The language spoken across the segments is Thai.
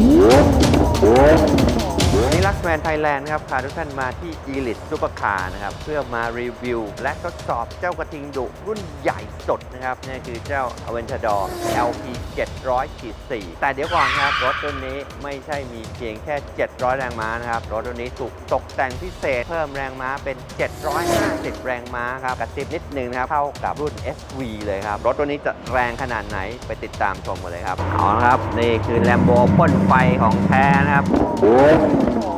วั นี้ลักแมนไทยแลนด์ครับพาทุกท่านมาที่ e l i t e Super Car นะครับเพื่อมารีวิว และทดสอบเจ้ากระทิงดุรุ่นใหญ่สดนะครับนี่คือเจ้า Aventador LP 700ขีด4แต่เดี๋ยวก่อนครับ รถรุ่นนี้ไม่ใช่มีเพียงแค่ 700 แรงม้านะครับ รถรุ่นนี้ถูกตกแต่งพิเศษเพิ่มแรงม้าเป็น 750 แรงม้าครับกระซิบนิดนึงนะครับ เท่ากับรุ่น SV เลยครับ รถตัวนี้จะแรงขนาดไหนไปติดตามชมกันเลยครับเอาละครับ นี่คือ Lambo พ่นไฟของแท้นะครับโ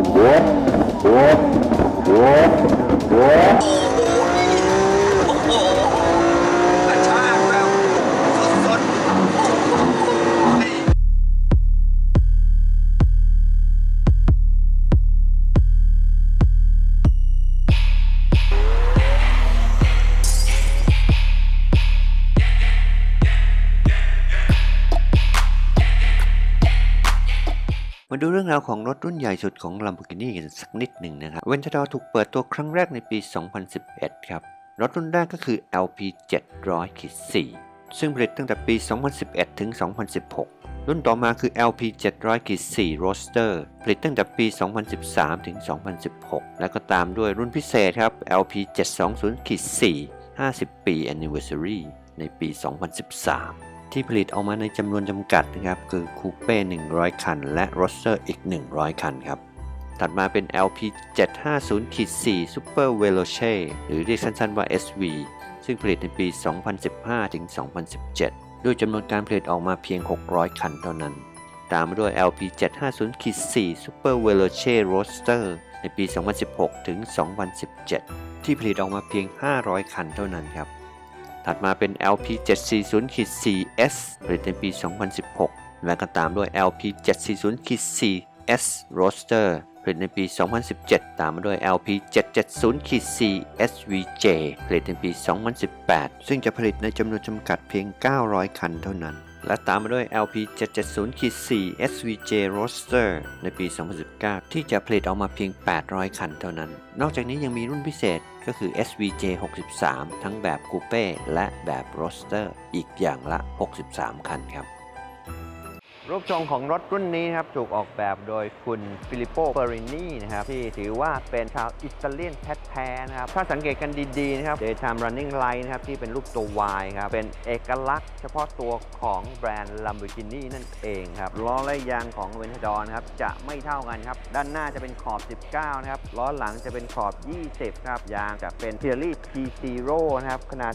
ดูเรื่องราวของรถรุ่นใหญ่สุดของ Lamborghini กันสักนิดหนึ่งนะครับ Aventador ถูกเปิดตัวครั้งแรกในปี 2011 ครับ รถรุ่นแรกก็คือ LP 700 4 ซึ่งผลิตตั้งแต่ปี 2011 ถึง 2016 รุ่นต่อมาคือ LP 700 4 Roadster ผลิตตั้งแต่ปี 2013 ถึง 2016 แล้วก็ตามด้วยรุ่นพิเศษครับ LP 720 4 50 ปี Anniversary ในปี 2013 ที่ผลิตออกมาในจำนวนจำกัดนะครับ คือคูเป้100 คัน และโรสเตอร์อีก 100 คันครับ ถัดมาเป็น LP 750 4 Super Veloce หรือเรียกสั้นๆว่า SV ซึ่งผลิตในปี 2015 ถึง 2017 ด้วยจำนวนการผลิตออกมาเพียง 600 คันเท่านั้น ตามมาด้วย LP 750 4 Super Veloce Roadster ในปี 2016 ถึง 2017 ที่ผลิตออกมาเพียง 500 คันเท่านั้นครับ ถัดมาเป็น LP 740 4S ผลิตในปี 2016 และก็ตามด้วย LP 740 4S Roaster ผลิตในปี 2017 ตามมาด้วย LP 770 4 SVJ ผลิตในปี 2018 ซึ่งจะผลิตในจำนวนจำกัดเพียง 900 คันเท่านั้น และตามมาด้วย LP 770 4 SVJ Roadster ในปี 2019 ที่จะผลิตออกมาเพียง 800 คันเท่านั้น นอกจากนี้ยังมีรุ่นพิเศษก็คือ SVJ 63 ทั้งแบบคูเป้และแบบ Roadster อีกอย่างละ 63 คันครับ รูปทรงของรถรุ่นนี้ครับ ถูกออกแบบโดยคุณฟิลิปโปเปอรินีนะครับ ที่ถือว่าเป็นชาวอิตาเลียนแท้ๆนะครับ ถ้าสังเกตกันดีๆนะครับ Daytime Running Light นะครับ ที่เป็นรูปตัว Y ครับ เป็นเอกลักษณ์เฉพาะตัวของแบรนด์ Lamborghini นั่นเองครับ ล้อและยางของ Aventador นครับ จะไม่เท่ากันครับ ด้านหน้าจะเป็นขอบ 19 นะครับ ล้อหลังจะเป็นขอบ 20 ครับ ยางจะเป็น p i r e l i P0 นะครับ ขนาด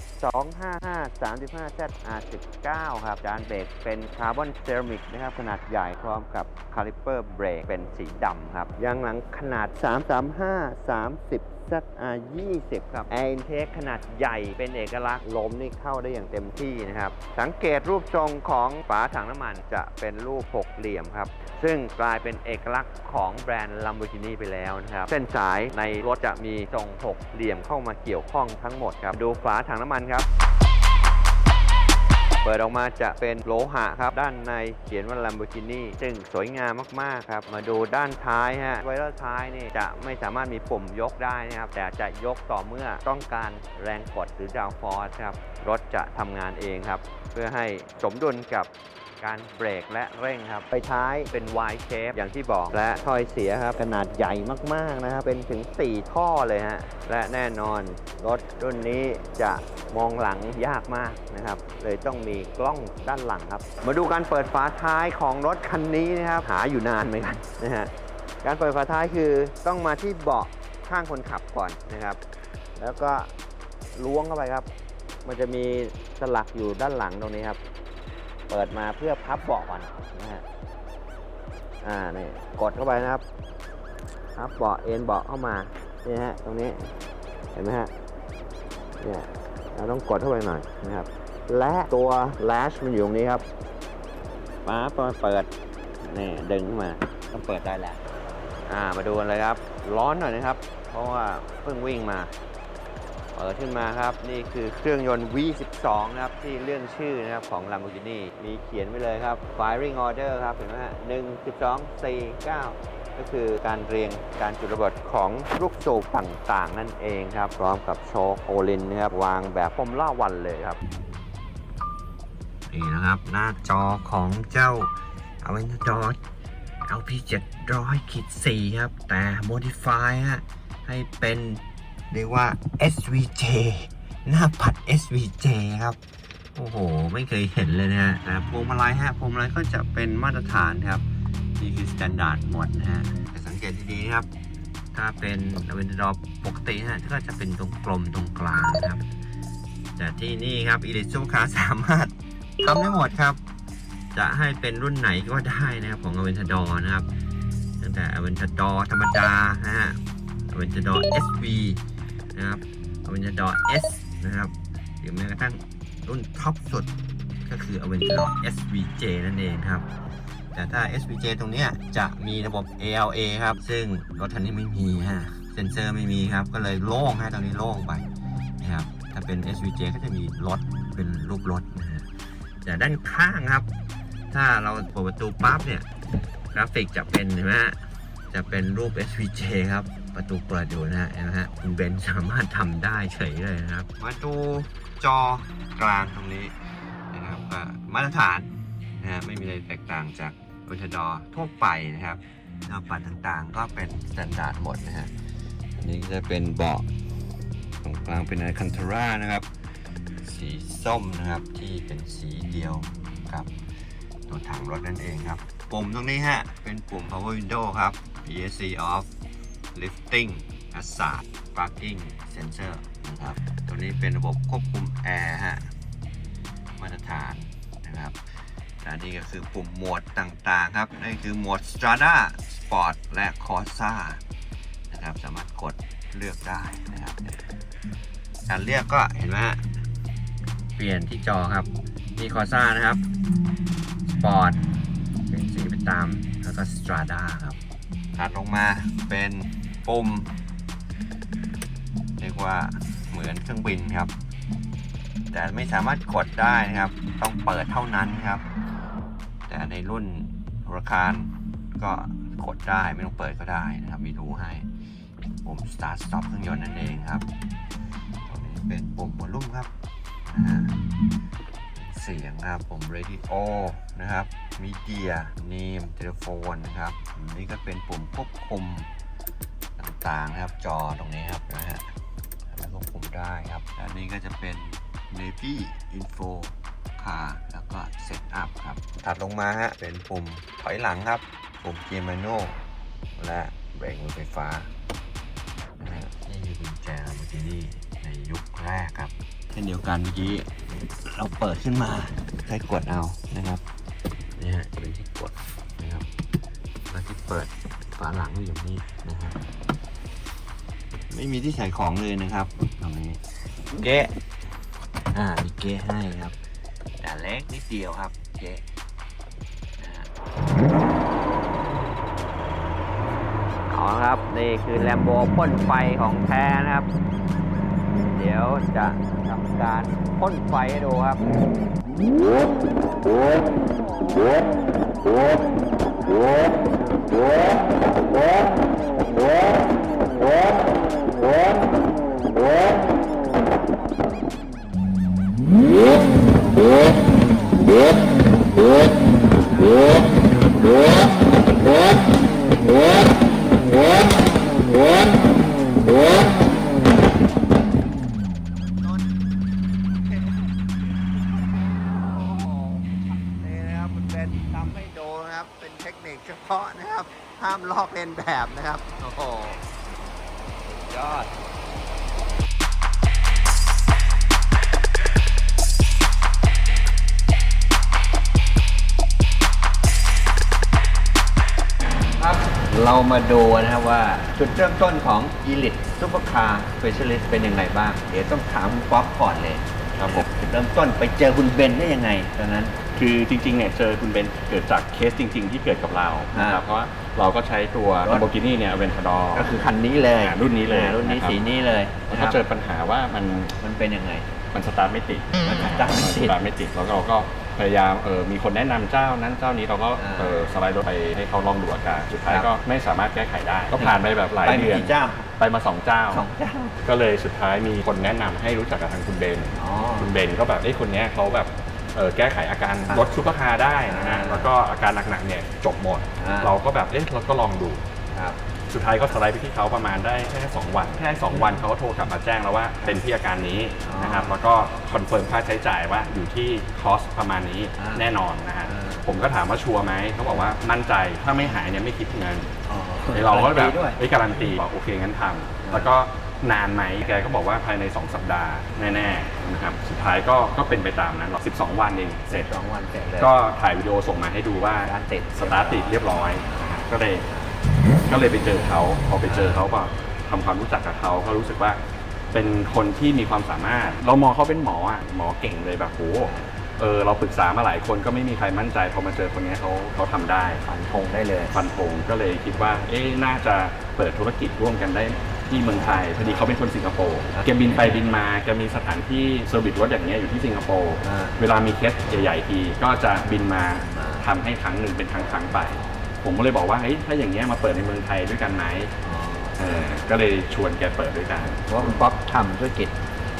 255 35 ZR19 ครับ จานเบรกเป็นคาร์บอนเซรามิกนะครับ ขนาดใหญ่พร้อมกับคาลิเปอร์เบรกเป็นสีดำครับยางหลังขนาด 335 30 ZR 20ครับ Air Intake ขนาดใหญ่เป็นเอกลักษณ์ลมนี่เข้าได้อย่างเต็มที่นะครับ สังเกตรูปทรงของฝาถังน้ำมันจะเป็นรูปหกเหลี่ยมครับ ซึ่งกลายเป็นเอกลักษณ์ของแบรนด์ Lamborghini ไปแล้วนะครับ เส้นสายในรถจะมีทรงหกเหลี่ยมเข้ามาเกี่ยวข้องทั้งหมดครับ ดูฝาถังน้ำมันครับ เปิดออกมาจะเป็นโลหะครับ ด้านในเขียนว่า Lamborghini ซึ่งสวยงามมากๆครับ มาดูด้านท้ายฮะ ไวเลอร์ท้ายนี่จะไม่สามารถมีปุ่มยกได้นะครับ แต่จะยกต่อเมื่อต้องการแรงกดหรือดาวฟอร์สครับ รถจะทำงานเองครับ เพื่อให้สมดุลกับ การเบรกและเร่งครับ ไปท้ายเป็น Y shape อย่างที่บอกและถ้อยเสียครับ ขนาดใหญ่มากๆนะครับ เป็นถึง 4 ท่อเลยฮะ และแน่นอน รถรุ่นนี้จะมองหลังยากมากนะครับ เลยต้องมีกล้องด้านหลังครับ มาดูการเปิดฝาท้ายของรถคันนี้นะครับ หาอยู่นานเหมือนกันนะฮะ การเปิดฝาท้ายคือต้องมาที่เบาะข้างคนขับก่อนนะครับ แล้วก็ล้วงเข้าไปครับ มันจะมีสลักอยู่ด้านหลังตรงนี้ครับ เปิดมาเพื่อพับเบาะก่อนนะฮะอ่านี่กดเข้าไปนะครับพับเบาะเอ็นเบาะเข้ามานี่ฮะตรงนี้เห็นไหมฮะเนี่ยเราต้องกดเข้าไปหน่อยนะครับ และตัว latch มันอยู่ตรงนี้ครับป๊าพอเปิดนี่ดึงขึ้นมาต้องเปิดได้แล้วอ่ามาดูกันเลยครับ ร้อนหน่อยนะครับ เพราะว่าเพิ่งวิ่งมาเปิดขึ้นมาครับ นี่คือเครื่องยนต์ V12 นะครับ ที่เรื่องชื่อนะครับของ Lamborghini มีเขียนไว้เลยครับ firing order ครับ เห็นไหมฮะหนึ่งสิบสองสี่เก้าก็คือการเรียงการจุดระเบิดของลูกสูบต่างๆ นั่นเองครับ พร้อมกับโชคโอลินนะครับ วางแบบฟอร์มล่าวันเลยครับ นี่นะครับ หน้าจอของเจ้า Aventador LP 700ขีด4ครับ แต่ modify ฮะให้เป็นเรียกว่า SVJ หน้าปัด SVJ ครับ โอ้โห ไม่เคยเห็นเลยนะฮะพวงมาลัยฮะพวงมาลัยก็จะเป็นมาตรฐานครับ นี่คือ standard หมดนะฮะแต่สังเกตดีๆนะครับ ถ้าเป็นเวนดอปกติฮะก็จะเป็นตรงกลมตรงกลางครับ แต่ที่นี่ครับ e l i t ซูคาสามารถทำได้หมดครับ จะให้เป็นรุ่นไหนก็ได้นะครับของ Aventador นะครับ ตั้งแต่ Aventador ธรรมดานะฮะ Aventador SV นะครับ Aventador S นะครับหรือแม้กระทั่ง รุ่นท็อปสุดก็คือ Aventador SVJ นั่นเองครับ แต่ถ้า SVJ ตรงนี้จะมีระบบ ALA ครับ ซึ่งรถคันนี้ไม่มีฮะเซ็นเซอร์ไม่มีครับ ก็เลยโล่งฮะตรงนี้โล่งไปนะครับถ้าเป็น SVJ ก็จะมีรถเป็นรูปรถนะฮะแต่ด้านข้างครับ ถ้าเราเปิดประตูปั๊บเนี่ยกราฟิกจะเป็นเห็นไหมฮะจะเป็นรูป SVJ ครับ ประตูเปิดอยู่นะฮะเห็นไหมฮะคุณเบนซ์สามารถทำได้เฉยเลยนะครับ มาดู จอกลางตรงนี้นะครับก็มาตรฐานนะฮะไม่มีอะไรแตกต่างจากวิทดอทั่วไปนะครับหน้าปัดต่างๆ ก็เป็นสแตนดาร์ดหมดนะฮะอันนี้จะเป็นเบาะตรงกลางเป็นคันทรานะครับ สีส้มนะครับที่เป็นสีเดียวกับตัวถังรถนั่นเองครับ ปุ่มตรงนี้ฮะเป็นปุ่ม power window ครับ PSC off lifting hazard parking sensor นะครับ ตัวนี้เป็นระบบควบคุมแอร์ฮะ มาตรฐานนะครับและนี่ก็คือปุ่มโหมดต่างๆครับ นั่นคือโหมด Strada Sport และ Corsa นะครับ สามารถกดเลือกได้นะครับ การเลือกก็เห็นไหมฮะเปลี่ยนที่จอครับ มีคอซ่านะครับสปอร์ตเปลี่ยนสีไปตาม แล้วก็สตราด้าครับถัดลงมาเป็นปุ่มเรียก ว่าเหมือนเครื่องบินครับ แต่ไม่สามารถกดได้นะครับ ต้องเปิดเท่านั้นครับ แต่ในรุ่นราคารก็กดได้ไม่ต้องเปิดก็ได้นะครับมีรูให้ปุ่ม start stop เครื่องยนต์นั่นเองครับตรงนี้เป็นปุ่มวอลลุ่มครับเสียงครับปุ่ม radio นะครับ media name telephone นะครับนนี้ก็เป็นปุ่มควบคุมต่างๆนะครับ จอตรงนี้ครับนะฮะ แล้วควบคุมได้ครับและนี่ก็จะเป็น navy info car แล้วก็ setup ครับ ถัดลงมาฮะเป็นปุ่มถอยหลังครับ ปุ่ม gear manual และเบรกมือไฟฟ้านะฮะนี่คือกุญแจ Lamborghini ในยุคแรกครับ เช่นเดียวกันเมื่อกี้เราเปิดขึ้นมาใช้กดเอานะครับนี่ฮะเป็นที่กดนะครับแล้วที่เปิดฝาหลังอยู่นี่นะครับ ไม่มีที่ใส่ของเลยนะครับตรงนี้เก๊ะอ่ามีเก๊ะให้ครับแต่เล็กนิดเดียวครับเก๊ะนะฮะเอาละครับนี่คือแลมโบพ่นไฟของแท้นะครับ เดี๋ยวจะทำการพ่นไฟให้ดูครับ นี่ จุดเริ่มต้นของ Elite Supercar Specialist เป็นยังไงบ้าง เดี๋ยวต้องถามคุณป๊อปก่อนเลยครับผมจุดเริ่มต้นไปเจอคุณเบนได้ยังไงตอนนั้น คือจริงๆเนี่ยเจอคุณเบนเกิดจากเคสจริง ๆ ที่เกิดกับเรานะครับอ่าเพราะว่าเราก็ใช้ตัวรถ Lamborghini เนี่ย Aventador ก็คือคันนี้เลยอ่ารุ่นนี้เลยอ่ารุ่นนี้นะครับสีนี้เลยแล้วนะคก็รับเจอปัญหาว่ามันมันเป็นยังไง มันสตาร์ทไม่ติดมันสตาร์ทไม่ติดสตาร์ทไม่ติดแล้วเราก็ พยายามเออมีคนแนะนำเจ้านั้นเจ้านี้เราก็อ่าเออสไลด์รถไปให้เขาลองดูอาการสุดท้ายครับ ก็ไม่สามารถแก้ไขได้ ก็ผ่านไปแบบหลายไปมีเดือน กี่เจ้าไปมาสองเจ้า สองเจ้าก็เลยสุดท้ายมีคนแนะนำให้รู้จักกับทางคุณเบน อ๋อ คุณเบนก็แบบเอ้ยคนเนี้ยเขาแบบเอ่อแก้ไขอาการรถซุปเปอร์คาร์ได้นะฮะอ่าแล้วก็อาการหนักๆเนี่ยจบหมด อ่า เราก็แบบเอ๊ะเราก็ลองดู ครับ สุดท้ายก็สไลด์ไปที่เขาประมาณได้แค่2วันแค่2วันเขาก็โทรกลับมาแจ้งแล้วว่าเป็นที่อาการนี้อ๋อนะครับแล้วก็คอนเฟิร์มค่าใช้จ่ายว่าอยู่ที่คอสประมาณนี้อ่าแน่นอนนะฮะอ่าผมก็ถามว่าชัวร์ไหมเขาบอกว่ามั่นใจถ้าไม่หายเนี่ยไม่คิดเงินอ๋อเราก็แบบด้วยเอ้ยการันตีบอกโอเคงั้นทำแล้วก็นานไหมแกก็บอกว่าภายใน 2 สัปดาห์แน่ๆนะครับสุดท้ายก็ก็เป็นไปตามนั้นหรอก12 วันเองเสร็จสองวันเสร็จเลยก็ถ่ายวิดีโอส่งมาให้ดูว่าสตาร์ทติดสตาร์ทติดเรียบร้อยนะครับก็เลย ก็เลยไปเจอเขาพอไปเจอเขาก็ทำความรู้จักกับเขาก็รู้สึกว่าเป็นคนที่มีความสามารถ เรามองเขาเป็นหมออะหมอเก่งเลยแบบโหเออเราปรึกษามาหลายคนก็ไม่มีใครมั่นใจพอมาเจอคนนี้เขาเขาทำได้ ฟันธงได้เลย ฟันธงก็เลยคิดว่า เอ๊ะน่าจะเปิดธุรกิจร่วมกันได้ที่เมืองไทย พอดีเขาเป็นคนสิงคโปร์แกบินไปบินมาแกมีสถานที่เซอร์วิสรถอย่างเงี้ยอยู่ที่สิงคโปร์ อ่า เวลามีเคสใหญ่ๆทีก็จะบินมาอ่าทำให้ครั้งหนึ่งเป็นครั้งๆไป ผมก็เลยบอกว่าเฮ้ยถ้าอย่างเงี้ยมาเปิดในเมืองไทยด้วยกันไหมเออก็เลยชวนแกเปิดด้วยกันเพราะว่าคุณป๊อปทำธุรกิจ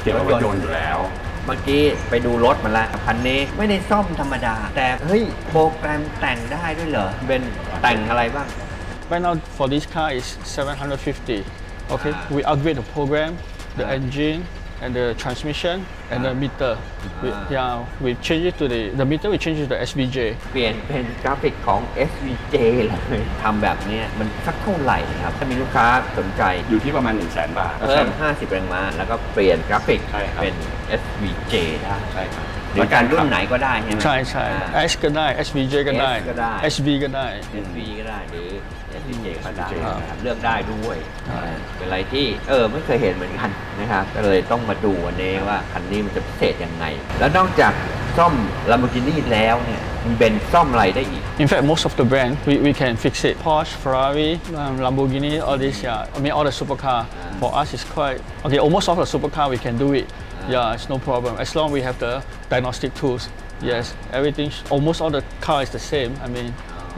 เกี่ยวกับรถยนต์อยู่แล้ว เมื่อกี้ไปดูรถมาแล้วคันนี้ไม่ได้ซ่อมธรรมดา แต่เฮ้ยโปรแกรมแต่งได้ด้วยเหรอเป็นแต่งอะไรบ้าง Right now for this car is 750. Okay, Ah. we upgrade the program, the Ah. engine, and the transmission, and the Ah. meter. We, Ah. yeah, we change it to the the meter. We change it to the SVJ. เปลี่ยนเป็นกราฟิกของ SVJ เลยทำแบบเนี้ยมันสักเท่าไหร่ครับ ถ้ามีลูกค้าสนใจอยู่ที่ประมาณ 1 0 0 0 0แบาท เพิ่ม 50 แรงม้าแล้วก็เปลี่ยนกราฟิกใช่ครับ เป็น SVJ ได้ใช่ครับหรือการรุ่นไหนก็ได้ใช่ไหมใช่ใช่ อ่า S ก็ได้ SVJ ก็ได้ S ก็ได้ SV ก็ได้ SV ก็ได้หรือ SVJ ก็ได้ครับนะครับเลือกได้ด้วยใช่เป็นอะไรที่เออไม่เคยเห็นเหมือนกันนะครับก็เลยต้องมาดูวันนี้ว่าคันนี้มันจะพิเศษยังไง แล้วนอกจากซ่อม Lamborghini แล้วเนี่ยมีเบนซ่อมอะไรได้อีก In fact, most of the brand we, we can fix it. Porsche, Ferrari, um, Lamborghini, all this. Yeah, I mean all the supercar. For us, it's quite okay. Almost all the supercar we can do it. Yeah, it's no problem as long we have the diagnostic tools. Yes, everything. Almost all the car is the same. I mean,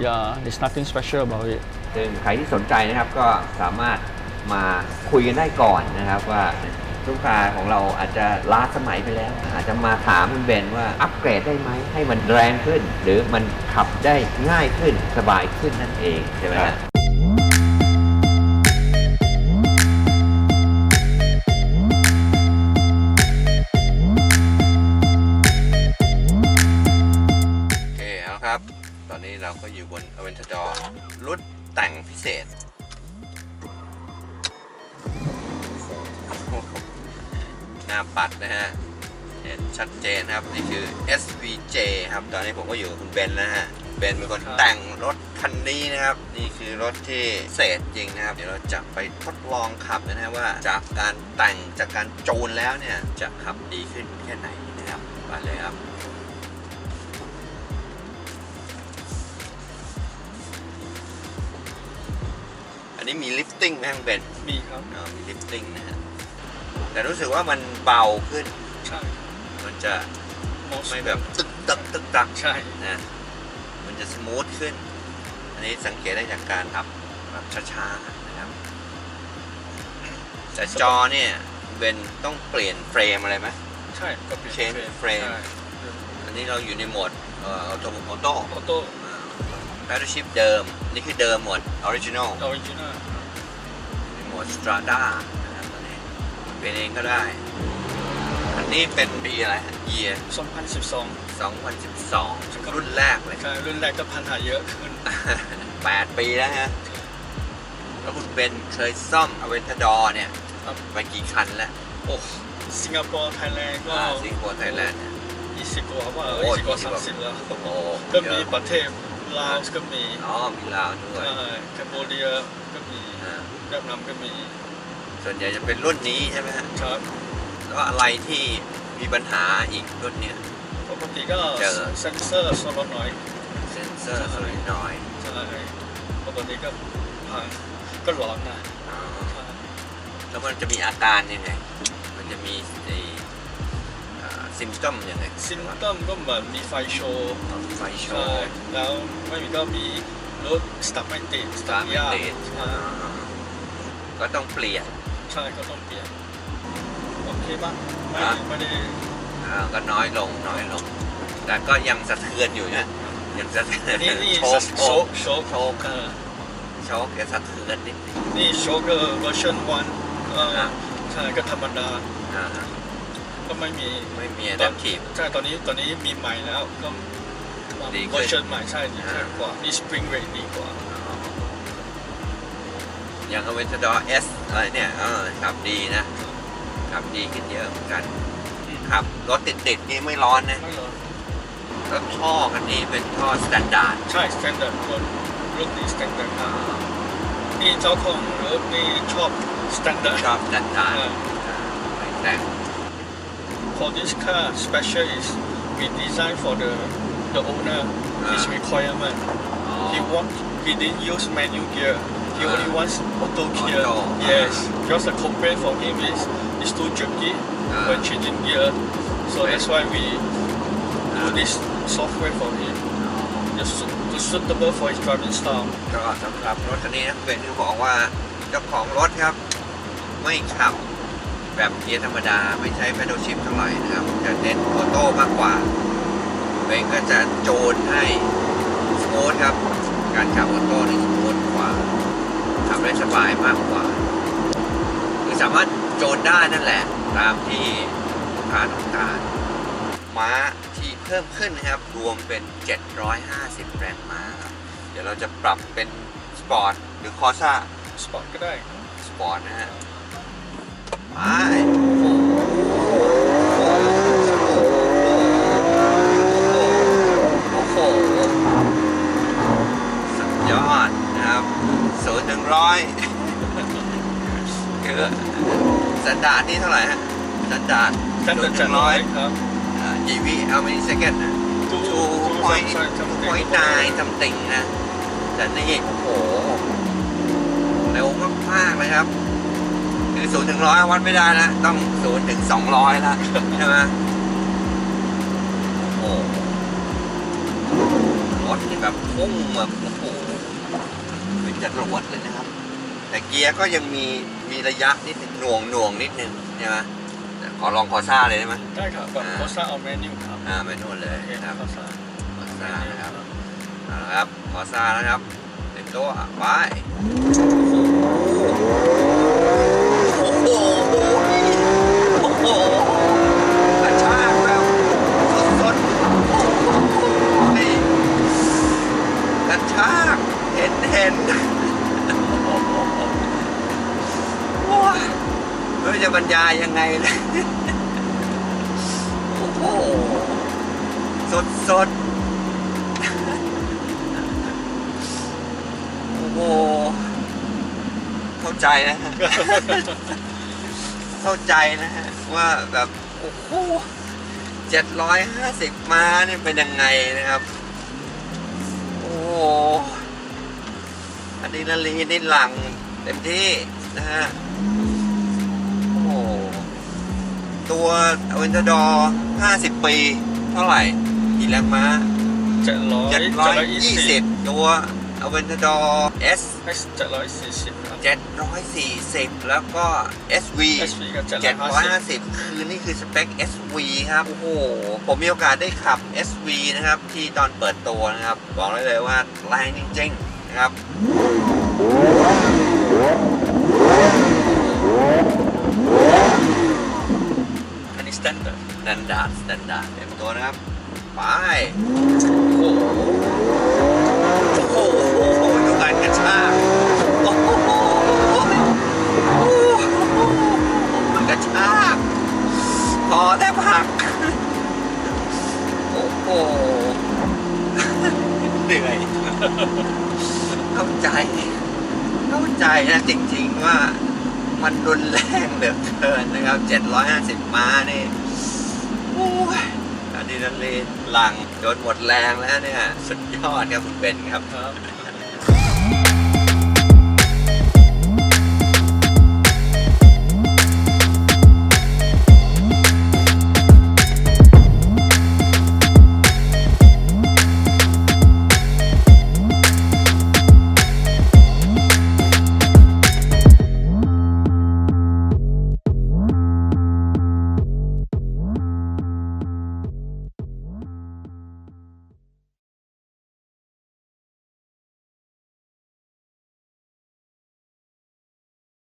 yeah, there's nothing special about it. ซึ่งใครที่สนใจนะครับก็สามารถมาคุยกันได้ก่อนนะครับว่าลูกค้าของเราอาจจะล้าสมัยไปแล้ว อาจจะมาถามคุณเบนว่าอัปเกรดได้ไหมให้มันแรงขึ้น หรือมันขับได้ง่ายขึ้นสบายขึ้นนั่นเองใช่ไหมครัฮะ เศษ หน้าปัดนะฮะ เห็นชัดเจนครับ นี่คือ SVJ ครับ ตอนนี้ผมก็อยู่กับคุณเบนแล้วฮะ เบนเป็นคนแต่งรถคันนี้นะครับ นี่คือรถที่เศษจริงนะครับ เดี๋ยวเราจะไปทดลองขับนะฮะว่าจากการแต่งจากการจูนแล้วเนี่ย จะขับดีขึ้นแค่ไหนนะครับ มาเลยครับ นนี้มีลิฟติ้งไหมครับเบนมีครับอ่ามีลิฟติ้งนะฮะแต่รู้สึกว่ามันเบาขึ้น ใช่มันจะไม่แบบตึกตักตึกตักใช่นะมันจะสมูทขึ้น อันนี้สังเกตได้จากการขับแบบช้าๆนะครับแต่จอเนี่ยเบนต้องเปลี่ยนเฟรมอะไรไหม ใช่ก็เปลี่ยน Change frame อันนี้เราอยู่ในโหมดเอ่อออโตโอโต้ ออโต้ แบตเตอร์ชิปเดิม นี่คือเดิมหมดออริจินอลออริจินัลในโหมดสตราด้านะครับตอนนี้เป็นเองก็ได้ อันนี้เป็นปีอะไรเยีย2012 2012 รุ่นแรกเลยใช่รุ่นแรกก็พันหาเยอะขึ้น 8 ปีแล้วฮะ แล้วคุณเบนเคยซ่อมอเวนทดอร์เนี่ยครับ ไปกี่คันแล้วโอ้สิงคโปร์ไทยแลนด์ก็อ่าสิงคโปร์ไทยแลนด์เนี่ย20กว่าว่าโอ้20กว่า20กว่า30 แล้วโอ้ก็มีเยอะ ประเทศ ลาวก็มีอ๋อมีลาวด้วยใช่แคนโบเดียก็มีอ่าเวียดนามก็มีส่วนใหญ่จะเป็นรุ่นนี้ใช่ไหมฮะครับแล้วอะไรที่มีปัญหาอีกรุ่นเนี้ย ปกติก็เจอ เซนเซอร์โซลน้อยเซนเซอร์สลน้อยใช่ปกติก็พังก็ร้อนนะอ๋อใช่แล้วมันจะมีอาการยังไง มันจะมีไอ้ ซิมตัมยังไงซิมตัมก็เหมือนมีไฟโชว์ไฟโชใช่ว์แล้วไม่มีก็มีรถสตาร์ทไม่ติดสสตาตาร์ร์ทไม่ยากติดใช่ก็ต้องเปลี่ยน ใช่ก็ต้องเปลี่ยน โอเคปะไม่อะไม่ได้อ่าก็น้อยลงน้อยลง แต่ก็ยังสะเทือนอยู่นะยังสะเทือนนี่นี่โชกโชกโชกโชกเออโชกยังสะเทือนนิดนึงนี่โชกเวอร์ชันวันเอออะใช่ก็ธรรมดาอ่าฮะ ก็ไม่มีไม่มีอะดัพทีฟใช่ตอนนี้ตอนนี้มีใหม่แล้วก็ดีขึ้นเวอร์ชันใหม่ใช่ดีอ่ากว่านี่สปริงเรทดีกว่าอย่างอเวนทดอร์เอสอะไรเนี่ยเออขับดีนะขับดีขึ้นเยอะเหมือนกันขับรถติดๆนี่ไม่ร้อนนะไม่หรอกแล้วท่อกันนี่เป็นท่อสแตนดาร์ดใช่ standard รถรถนี่ standard ครับนี่เจ้าของรถนี่ชอบ standard ชอบสแตนดาร์ดอ่าไม่แต่ง for this car special is we design for the the owner his Ah. requirement อ๋อ he want he didn't use manual gear he Ah. only wants auto gear Auto. yes because the complaint for him is it's too jerky Ah. when changing gear so Right. that's why we do Ah. this software for him just su- to suitable for his driving style ก็สำหรับรถคันนี้นะเป็นที่บอกว่าเจ้าของรถครับ ไม่ขับ แบบเกียร์ธรรมดาไม่ใช้ pedal shift เท่าไหร่นะครับ จะเน้นออโต้มากกว่าเบนก็จะโจนให้สมูทครับ การขับออโต้นี่สมูทกว่าขับได้สบายมากกว่า คือสามารถโจนได้นั่นแหละ ตามที่ลูกค้าต้องการม้าที่เพิ่มขึ้นนะครับ รวมเป็น 750 แรงม้าครับเดี๋ยวเราจะปรับเป็นสปอร์ตหรือคอร์ซ่า spot ก็ได้ สปอร์ตนะฮะ ไปโอ้โหสุดยอดนะครับศูนย์ถึงร้อยคือสันดาดนี่เท่าไหร่ฮะสันดาดศูนย์จะถึงร้อยครับ กี่วิเอาไม่เซกันนะ two ทู two พอยใช่ใช่พอยนายทำติ่งนะแต่นี่โอ้โหเร็วมากๆเลยครับ คือศูนย์ถึงร้อยวัดไม่ได้นะต้องศูนย์ถึงสองร้อยละใช่ไหมโอ้โหรถนี่แบบพุ่งแบบโอ้โหเป็นจรวดเลยนะครับ แต่เกียร์ก็ยังมีมีระยะนิดนึงหน่วงหน่วงนิดนึงใช่ไหมแต่ขอลองคอซ่าเลยได้ไหมได้ครับแบบอ่าโคซ่าเอาเมนูครับอ่าไปนู่นเลยโอเคนะครับโคซ่าคอซ่านะครับเอาละครับคอซ่านะครับเต็มตัวไปโอ้โหโอ้โหกระชากแบบสดๆนี่กระชากเห็นเห็นโอ้ยไม่รู้จะบรรยายยังไงเลย โอ้โห สดสดโอ้โห เข้าใจนะฮะ เข้าใจนะฮะ ว่าแบบโอ้โหเจ็ดร้อยห้าสิบม้านี่เป็นยังไงนะครับ โอ้โหอะดรีนาลีนนี่หลังเต็มที่นะฮะ โอ้โหตัวอเวนเดอร์50ปี เท่าไหร่กี่แรงม้าเจ็ดร้อยเจ็ดร้อยยี่สิบ720ตัว อเวนเดอร์ S เจ็ดร้อยสี่สิบครับ 740 แล้วก็ SV SV ก็เจ็ดร้อยห้าสิบ750 คือนี่คือสเปค SV ครับ โอ้โห ผมมีโอกาสได้ขับ SV นะครับ ที่ตอนเปิดตัวนะครับ บอกได้เลยว่าแรงจริงๆ นะครับอันนี้ standard สแตนดาร์ดสแตนดาร์ดเต็มตัวนะครับ ไป โอ้โห โอ้โหดูการกระชากโอ้โหอ้โหมันกระชากพอแทบหัก โอ้โหเหนื่อยเข้าใจ เข้าใจนะจริง ๆ ว่ามันรุนแรงเหลือเกินนะครับ 750 ม้านี่ โอ้ยอะดรีนาลีน ลังจนหมดแรงแล้วเนี่ย สุดยอดครับคุณเบนครับครับ